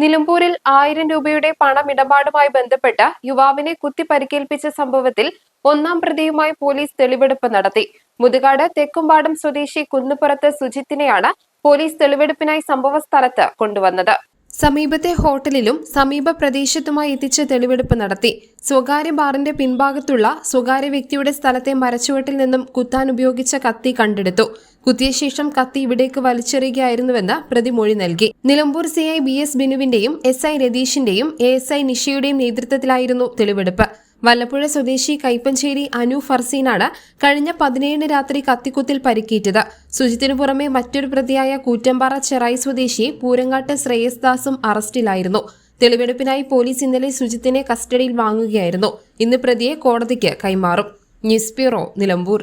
നിലമ്പൂരിൽ ആയിരം രൂപയുടെ പണമിടപാടുമായി ബന്ധപ്പെട്ട് യുവാവിനെ കുത്തി പരിക്കേൽപ്പിച്ച സംഭവത്തിൽ ഒന്നാം പ്രതിയുമായി പോലീസ് തെളിവെടുപ്പ് നടത്തി. മുതുകാട് തെക്കുംപാടം സ്വദേശി കുന്നുപുറത്ത് സുജിത്തിനെയാണ് പോലീസ് തെളിവെടുപ്പിനായി സംഭവ സ്ഥലത്ത് കൊണ്ടുവന്നത്. സമീപത്തെ ഹോട്ടലിലും സമീപ പ്രദേശത്തുമായി എത്തിച്ച് തെളിവെടുപ്പ് നടത്തി. സ്വകാര്യ ബാറിന്റെ പിൻഭാഗത്തുള്ള സ്വകാര്യ വ്യക്തിയുടെ സ്ഥലത്തെ മരച്ചുവട്ടിൽ നിന്നും കുത്താൻ ഉപയോഗിച്ച കത്തി കണ്ടെടുത്തു. കുത്തിയ ശേഷം കത്തി ഇവിടേക്ക് വലിച്ചെറിയുകയായിരുന്നുവെന്ന് പ്രതി മൊഴി നൽകി. Nilambur C I B S ബിനുവിന്റെയും S I രതീഷിന്റെയും എ എസ് ഐ നിഷയുടെയും നേതൃത്വത്തിലായിരുന്നു തെളിവെടുപ്പ്. വല്ലപ്പുഴ സ്വദേശി കൈപ്പഞ്ചേരി അനു ഫർസീനാണ് കഴിഞ്ഞ പതിനേഴിന് രാത്രി കത്തിക്കുത്തിൽ പരിക്കേറ്റത്. സുജിത്തിനു പുറമെ മറ്റൊരു പ്രതിയായ കൂറ്റമ്പാറ ചെറായി സ്വദേശി പൂരങ്ങാട്ട് ശ്രേയസ്ദാസും അറസ്റ്റിലായിരുന്നു. തെളിവെടുപ്പിനായി പോലീസ് ഇന്നലെ സുജിത്തിനെ കസ്റ്റഡിയിൽ വാങ്ങുകയായിരുന്നു. ഇന്ന് പ്രതിയെ കോടതിക്ക് കൈമാറും. News bureau Nilambur.